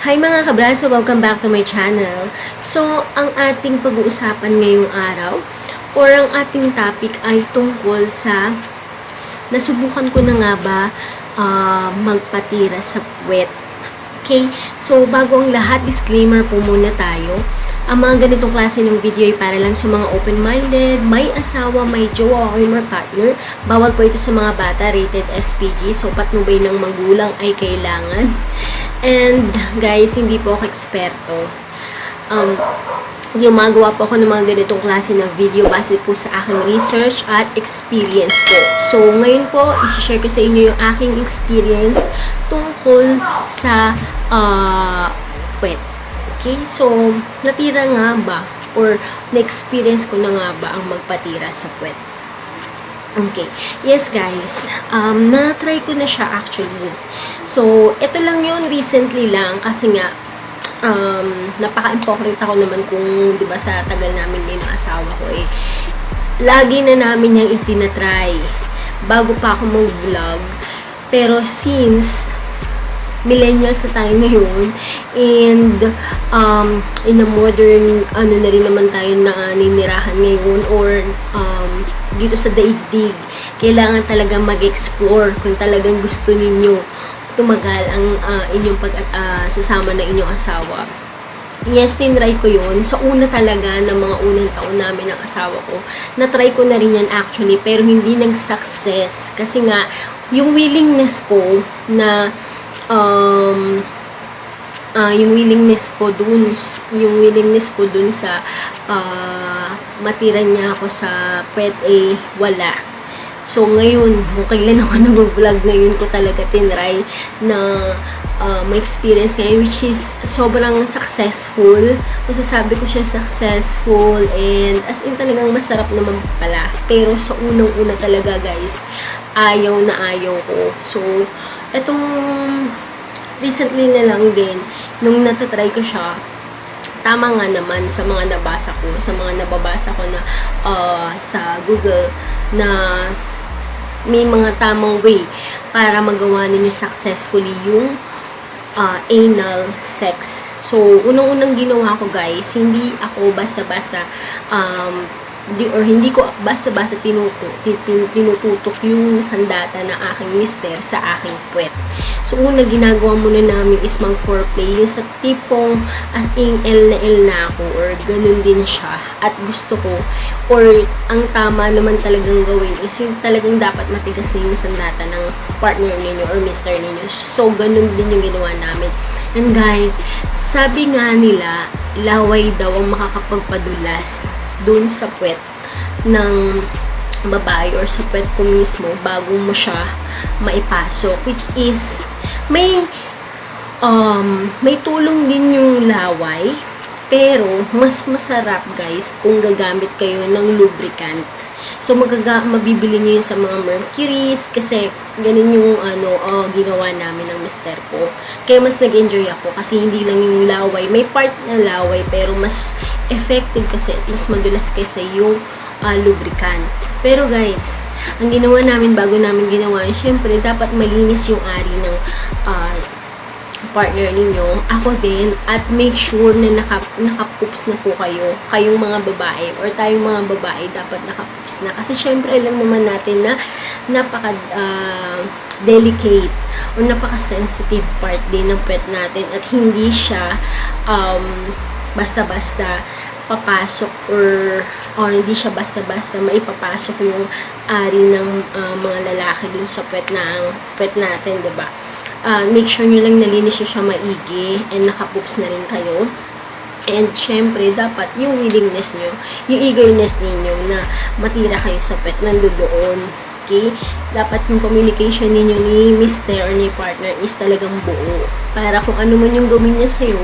Hi mga kabraso, welcome back to my channel. So, ang ating pag-uusapan ngayong araw or ang ating topic ay tungkol sa nasubukan ko na nga ba ah, magpatira sa puwet. Okay? So, bago ang lahat, disclaimer po muna tayo. Ang mga ganitong klase ng video ay para lang sa mga open-minded, may asawa, may jowa, o may partner. Bawal po ito sa mga bata, rated SPG. So, patnubay ng magulang ay kailangan. And, guys, hindi po ako eksperto. Um, gumagawa po ako ng mga ganitong klase ng video base po sa aking research at experience po. So, ngayon po, isi-share ko sa inyo yung aking experience tungkol sa uh, puwet. Okay? So, natira nga ba or na-experience ko na nga ba ang magpatira sa puwet? Okay. Yes, guys. Um, na-try ko na siya actually. So, ito lang yun recently lang kasi nga um, napaka-hypocrite ako naman kung, di ba, sa tagal namin din ng asawa ko eh. Lagi na namin niyang itinatry bago pa ako mag-vlog. Pero since millennials na tayo ngayon and um, in a modern ano na rin naman tayo na ninirahan ngayon or um, dito sa daigdig kailangan talaga mag-explore kung talagang gusto ninyo tumagal ang ah, inyong pag ah, sasama na inyong asawa Yes, tinry ko yun. Sa una talaga, ng mga unang taon namin ng asawa ko, na-try ko na rin yan actually, pero hindi nag-success. Kasi nga, yung willingness ko na um, ah, yung willingness ko dun, yung willingness ko dun sa ah, matira niya ako sa pet eh, wala. So, ngayon, kung kailan ako nag-vlog, ngayon ko talaga tinry na uh, may experience ngayon, which is sobrang successful. Masasabi ko siya successful and as in talagang masarap naman pala. Pero sa unang-una talaga, guys, ayaw na ayaw ko. So, etong recently na lang din, nung natatry ko siya, tama nga naman sa mga nabasa ko, sa mga nababasa ko na uh, sa Google na may mga tamang way para magawa ninyo successfully yung uh, anal sex. So, unang-unang ginawa ko guys, hindi ako basta-basta um, di, or hindi ko basta-basta tinutok, tin- tinututok yung sandata ng aking mister sa aking puwet. So, una ginagawa muna namin is mag foreplay yung sa tipong as in L na L na ako or ganun din siya. At gusto ko or ang tama naman talagang gawin is yung talagang dapat matigas na yung sandata ng partner ninyo or mister ninyo. So, ganun din yung ginawa namin. And guys, sabi nga nila, laway daw ang makakapagpadulas dun sa puwet ng babae or sa puwet ko mismo bago mo siya maipasok. Which is, may um, may tulong din yung laway pero mas masarap guys kung gagamit kayo ng lubricant. So magaga mabibili niyo yun sa mga Mercury's kasi ganun yung ano oh, ginawa namin ng mister ko. Kaya mas nag-enjoy ako kasi hindi lang yung laway, may part na laway pero mas effective kasi at mas madulas kasi yung ah, lubricant. Pero guys, ang ginawa namin bago namin ginawa, syempre dapat malinis yung ari ng ah, partner ninyo, ako din, at make sure na naka, nakapoops na po kayo, kayong mga babae, or tayong mga babae, dapat nakapoops na. Kasi syempre, alam naman natin na napaka ah, delicate or napaka-sensitive part din ng pet natin at hindi siya um, basta-basta papasok or or hindi siya basta-basta maipapasok yung ari ng ah, mga lalaki dun sa pet na pet natin, ba? Ah, make sure nyo lang nalinis nyo siya maigi and nakapoops na rin kayo. And syempre, dapat yung willingness nyo, yung eagerness ninyo na matira kayo sa pet nandoon. Okay? Dapat yung communication ninyo ni mister or ni partner is talagang buo. Para kung ano man yung gawin niya sa'yo,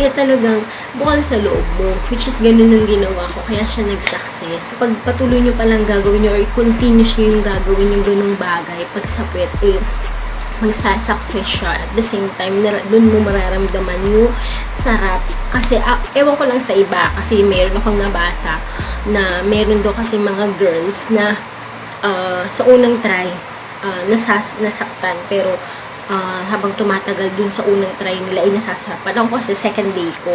eh talagang bukal sa loob mo. Which is ganun ang ginawa ko. Kaya siya nag-success. Pag patuloy nyo palang gagawin nyo or continuous nyo yung gagawin yung ganung bagay pag sa pet, eh, magsasuccess siya. At the same time, dun mo mararamdaman yung sarap. Kasi, ah, ewan ko lang sa iba, kasi meron akong nabasa na meron daw kasi mga girls na ah, sa unang try, ah, nasas, nasaktan, pero ah, habang tumatagal dun sa unang try nila, ay nasasarapan ako kasi second day ko.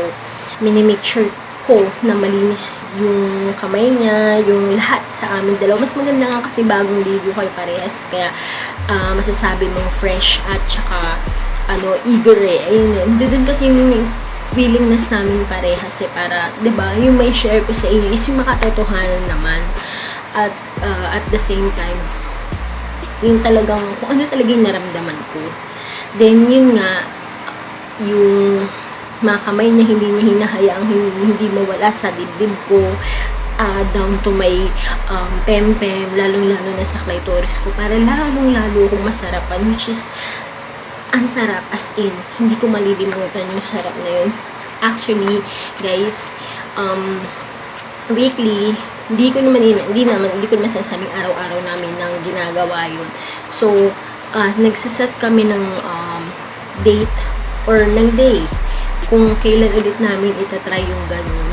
Minimake sure ko na malinis yung kamay niya, yung lahat sa amin dalawa. Mas maganda nga kasi bagong ligo kayo parehas. Kaya ah, masasabi mong fresh at saka ano, eager eh. Ayun, doon kasi yung willingness namin parehas eh, para, di ba, yung may share ko sa inyo is yung makatotohanan naman. At ah, at the same time, yung talagang, kung ano talaga yung naramdaman ko. Then, yun nga, yung mga kamay na hindi niya hinahayaang hindi, hindi mawala sa dibdib ko, ah, down to my um, pempem, lalong-lalo na sa clitoris ko, para lalong-lalo akong masarapan, which is, ang sarap, as in, hindi ko malilimutan yung sarap na yun. Actually, guys, um, weekly, hindi ko naman, in- hindi naman, hindi ko naman sasabing araw-araw namin nang ginagawa yun. So, ah, nagsaset kami ng um, date or ng day kung kailan ulit namin itatry yung ganun.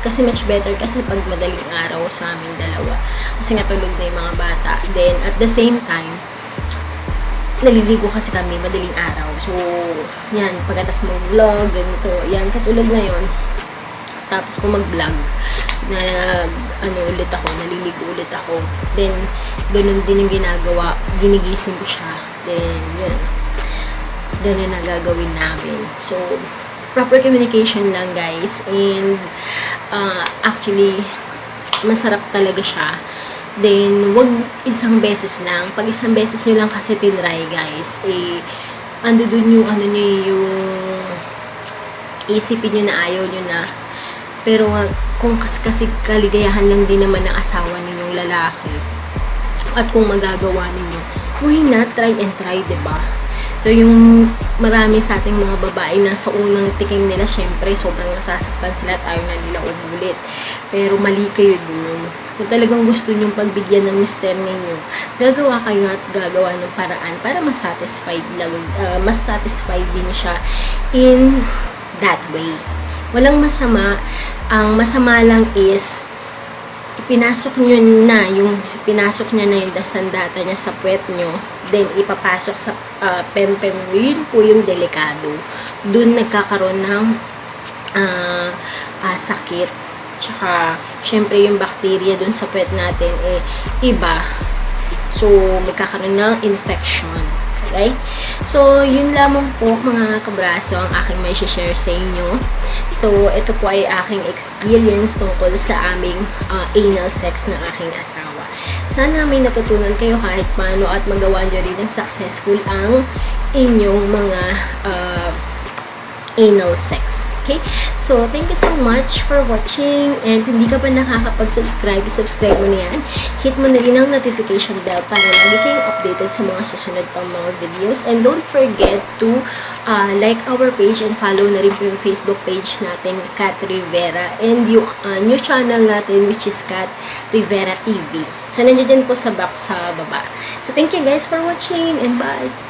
Kasi much better kasi pag madaling araw sa aming dalawa. Kasi nga tulog na yung mga bata. Then, at the same time, naliligo kasi kami madaling araw. So, yan, pagkatas mag-vlog, ganito, yan, katulad ngayon. Tapos kung mag-vlog, na ano ulit ako, naliligo ulit ako. Then, ganun din yung ginagawa, ginigising ko siya. Then, yun, ganun na gagawin namin. So, proper communication lang guys. And, uh, actually, masarap talaga siya. Then, wag isang beses lang. Pag isang beses nyo lang kasi tinry, guys, eh, ando dun yung, ano nyo, yung isipin nyo na ayaw nyo na. Pero, nga, kung kasi, kasi kaligayahan lang din naman ng asawa ninyong lalaki, at kung magagawa ninyo, why not try and try, ba? So, yung marami sa ating mga babae na sa unang tikim nila, syempre, sobrang nasasaktan sila at ayaw na nila umulit. Pero mali kayo dun. Kung talagang gusto nyong pagbigyan ng mister ninyo, gagawa kayo at gagawa ng paraan para mas satisfied, lang, ah, mas satisfied din siya in that way. Walang masama. Ang masama lang is, ipinasok nyo na yung pinasok niya na yung dasandata niya sa puwet nyo. Then ipapasok sa uh, pempem mo. Yun po yung delikado. Dun nagkakaroon ng ah, ah, sakit. Tsaka syempre yung bacteria dun sa puwet natin eh iba. So magkakaroon ng infection okay so yun lamang po mga kabraso ang aking may share sa inyo So, ito po ay aking experience tungkol sa aming uh, anal sex ng aking asawa. Sana may natutunan kayo kahit paano at magawa nyo rin ng successful ang inyong mga uh, anal sex. Okay? So, thank you so much for watching. And hindi ka pa nakakapag-subscribe, subscribe mo na yan. Hit mo na rin ang notification bell para lagi kayong updated sa mga susunod pang mga videos. And don't forget to uh, like our page and follow na rin po yung Facebook page natin, Kat Rivera. And yung uh, new channel natin, which is Kat Rivera TV. So, nandiyan po sa box sa baba. So, thank you guys for watching and bye!